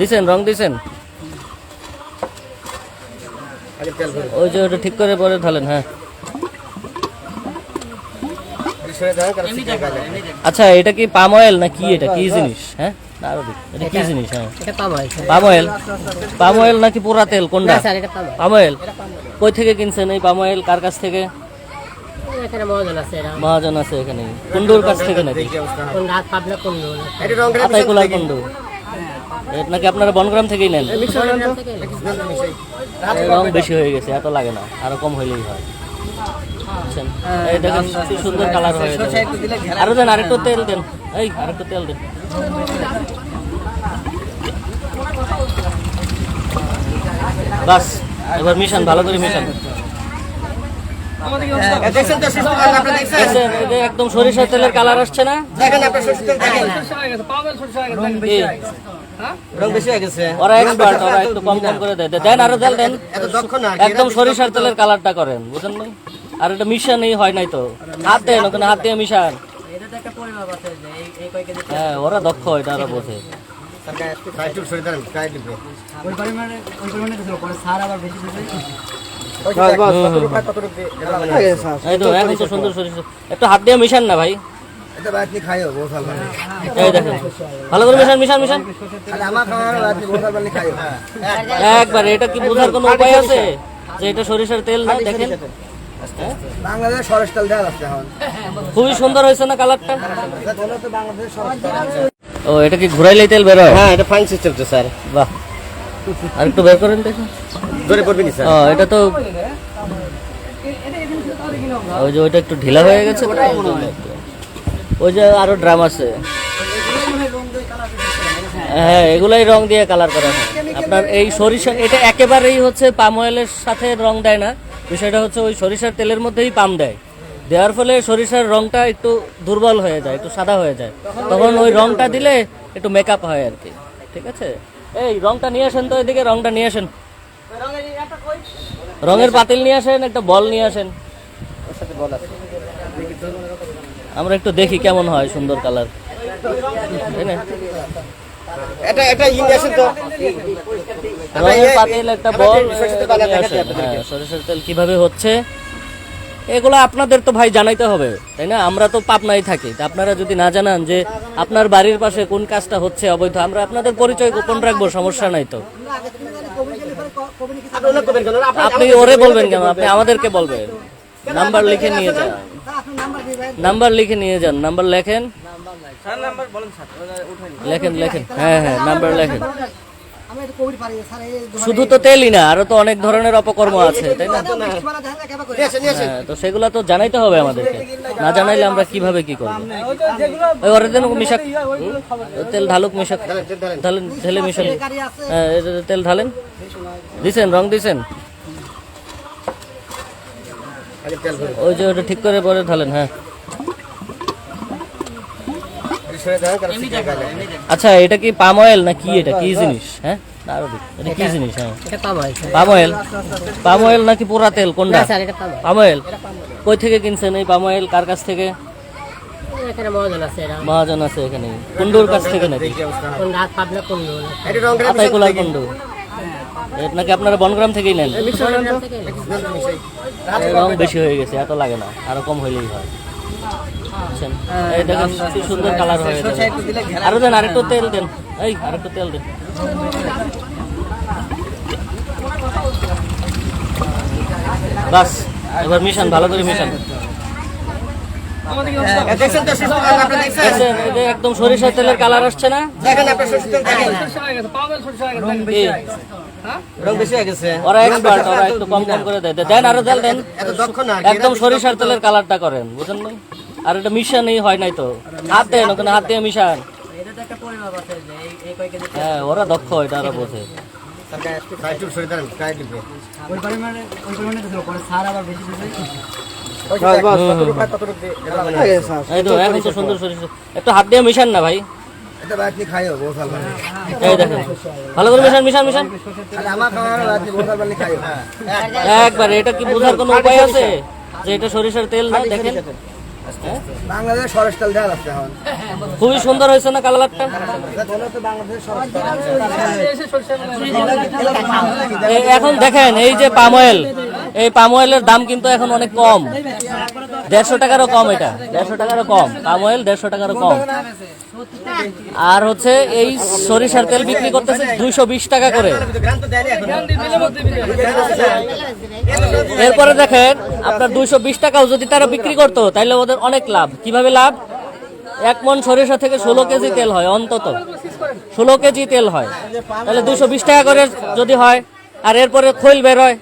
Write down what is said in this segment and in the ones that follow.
দিছেন রং দিছেন? ওই যে ওটা ঠিক করে পরে ঢালেন হ্যাঁ। আচ্ছা এটা কি পাম অয়েল না কি এটা? কি জিনিস? হ্যাঁ। এটা কি জিনিস? হ্যাঁ। পাম অয়েল পাম অয়েল নাকি পোড়া তেল? কোনটা? পাম অয়েল কই থেকে কিনছেন এই পাম অয়েল কার কাছ থেকে? মহাজন আছে এখানে। কুন্ডুর কাছ থেকে নাকি? কোন রাত পাবনা এটা কুন্ডু। নাকি আপনারা বনগ্রাম থেকেই নেন? রং বেশি হয়ে গেছে এত লাগে না আরও কম হইলেই হয়। এই দেখেন কি সুন্দর কালার হয়ে যাবে আরও দেন আরেকটু তেল দেন। এই আরেকটু তেল দেন। বাস এবার মিশান ভালো করে মিশান দেখছেন তো সুস্থ কালার আপনি দেখছেন দেখছেন, এই যে একদম সরিষার তেলের কালার আসছে না? দেখেন আপনার তেল হয়ে গেছে ওরা এক্সপার্ট ওরা একটু কম কম করে দেয়। দেন আরও তেল দেন। না একদম সরিষার তেলের কালারটা করেন বুঝেন নাই আর এটা মিশানই হয় নাই তো। হাত দেন ওখানে হাত দিয়ে মিশান। হ্যাঁ ওরা দক্ষ এটা ওরা বোঝে। ওই পরিমাণে ওই পরিমাণে আবার বেশি একটু হাত দিয়ে মিশান না ভাই? ভালো করে মিশান মিশান মিশান। একবার এটা কি বোঝার কোনো উপায় আছে? যে এটা সরিষার তেল না দেখেন। বাংলাদেশ সরেশ তেল দেওয়া আছে এখন। খুবই সুন্দর হয়েছে না কালারটা? ও এটা কি ঘুরাইলে তেল বেরোয় হ্যাঁ? এটা ফাইন সিস্টেম তো স্যার। বাহ। আর একটু বের করেন দেখুন। ধরে পড়বি নি স্যার? ও এটা তো ওই যে ওইটা একটু ঢিলা হয়ে গেছে ওই যে আরও ড্রাম আছে। হ্যাঁ এগুলাই রং দিয়ে কালার করা হয়। আপনার এই সরিষা এটা একেবারেই হচ্ছে পাম অয়েলের সাথে রং দেয় না। বিষয়টা হচ্ছে ওই সরিষার তেলের মধ্যেই পাম দেয়। দেওয়ার ফলে সরিষার রংটা একটু দুর্বল হয়ে যায় একটু সাদা হয়ে যায়। তখন ওই রংটা দিলে একটু মেকআপ হয় আর কি। ঠিক আছে? এই রংটা নিয়ে আসেন তো এদিকে রংটা নিয়ে আসেন। রঙের পাতিল নিয়ে আসেন একটা বল নিয়ে আসেন। আমরা একটু দেখি কেমন হয় সুন্দর কালার। এটা এটা ইন্ডিয়ান তো। রঙের পাতিল একটা বল যে সরিষার তেল। হ্যাঁ, সরিষার তেল কীভাবে হচ্ছে? এগুলো আপনাদের তো ভাই জানাইতে হবে তাই না? আমরা তো পাবনায় থাকি। আপনারা যদি না জানান যে আপনার বাড়ির পাশে কোন কাজটা হচ্ছে অবৈধ আমরা আপনাদের পরিচয় গোপন রাখব সমস্যা নাই তো। আপনি ওরে বলবেন কেন? আপনি আমাদেরকে বলবেন। নাম্বার লিখে নিয়ে যান। নাম্বার লিখে নিয়ে যান। নাম্বার লেখেন? লেখেন লেখেন। হ্যাঁ হ্যাঁ নাম্বার লেখেন। শুধু তো তেলই না আরও তো অনেক ধরনের অপকর্ম আছে তাই না? হ্যাঁ, তো সেগুলো তো জানাইতে হবে আমাদেরকে। না জানাইলে আমরা কীভাবে কি করব? ওই ওরে মিশাক। তেল ঢালুক মিশাক। ঢালেন ঢেলে মিশাক হ্যাঁ তেল ঢালেন। দিছেন রং দিছেন? ওই যে ওটা ঠিক করে পরে ঢালেন হ্যাঁ সরে যান কারণ সিটে গেলে আচ্ছা এটা কি পাম অয়েল না কি এটা? কি জিনিস? হ্যাঁ? না, এটা কি জিনিস? হ্যাঁ। পাম অয়েল পাম অয়েল নাকি পোড়া তেল? কোনটা? না স্যার এটা পাম অয়েল কই থেকে কিনছেন এই পাম অয়েল কার কাছ থেকে? মহাজন আছে এখানে। কুন্ডুর কাছ থেকে নাকি? কুন্ডু নাকি আপনারা বনগ্রাম থেকেই নেন? বেশি হয়ে গেছে এত লাগে না। আরও কম হইলেই হয়। বুঝছেন? এই দেখেন কি সুন্দর কালার হয়ে যাবে আরও দেন আরেকটু তেল দেন। এই আরেকটু তেল দেন। বাস এবার মিশান ভালো করে মিশান। দেখছেন তো সুস্থ কালার আপনি দেখছেন? দেখছেন, এই যে একদম সরিষার তেলের কালার আসছে না? দেখেন হয়ে ওরা এক্সপার্ট ওরা একটু কম কম করে দেয়। দেন আরও দেন। এত দক্ষ না একদম সরিষার তেলের কালারটা করেন বুঝেন নাই আর এটা মিশানই হয় নাই তো হাত দেন ওখানে হাত দিয়ে মিশান হ্যাঁ ওরা দক্ষ এটা ওরা বোঝে মানে একটু হাত দিয়ে মিশান না ভাই ভালো লাগে এই দেখেন ভালো করে মিশান মিশান মিশান একবার এটা কি বোঝার কোনো উপায় আছে যে এটা সরিষার তেল না দেখেন বাংলাদেশ সরেশ তেল দেওয়া যাচ্ছে এখন। খুবই সুন্দর হয়েছে না কালারটা এখন দেখেন এই যে পাম অয়েল এই পাম অয়েলের দাম কিন্তু এখন অনেক কম। দেড়শো টাকারও কম এটা। দেড়শো টাকারও কম। পাম অয়েল দেড়শো টাকারও কম। আর হচ্ছে এই সরিষার তেল বিক্রি করতেছে দুইশো বিশ টাকা করে। এরপরে দেখেন, আপনার দুইশো বিশ টাকাও যদি তারা বিক্রি করতো তাহলে ওদের অনেক লাভ। কীভাবে লাভ? এক মন সরিষা থেকে ষোলো কেজি তেল হয়, অন্তত। ষোলো কেজি তেল হয়। তাহলে দুশো বিশ টাকা করে যদি হয়, আর এরপরে খৈল বের হয়।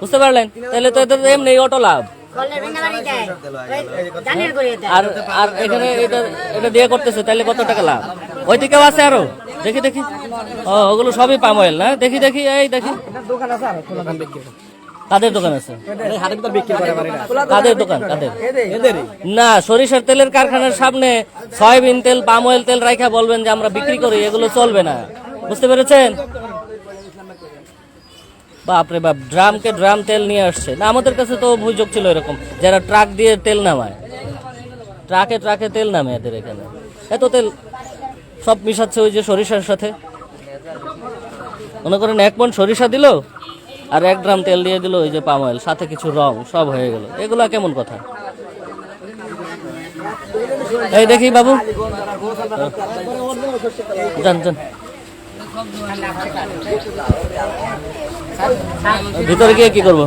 বুঝতে পারলেন? তাহলে তো এদের এমনি অটো লাভ। আর আর এখানে এটা এটা দিয়ে করতেছে তাহলে কত টাকা লাভ? ওই দিকেও আছে আরও? দেখি দেখি। ও, ওগুলো সবই পাম অয়েল না? দেখি দেখি, এই দেখি। কাদের দোকান আছে? কাদের দোকান? কাদের? না, সরিষার তেলের কারখানার সামনে সয়াবিন তেল, পাম অয়েল তেল রাইখা বলবেন যে আমরা বিক্রি করি, এগুলো চলবে না। বুঝতে পেরেছেন? বাপরে বাপ, ড্রামকে ড্রাম তেল নিয়ে আসছে। না, আমাদের কাছে তো অভিযোগ ছিল এরকম, যারা ট্রাক দিয়ে তেল নামায়। ট্রাকে ট্রাকে তেল নামে এদের এখানে। এত তেল সব মিশাচ্ছে ওই যে সরিষার সাথে। মনে করেন এক মন সরিষা দিল, আর এক ড্রাম তেল দিয়ে দিল ওই যে পাম অয়েল, সাথে কিছু রং, সব হয়ে গেল। এগুলো কেমন কথা? এই দেখি বাবু। যান যান। ভিতরে গিয়ে কি করব?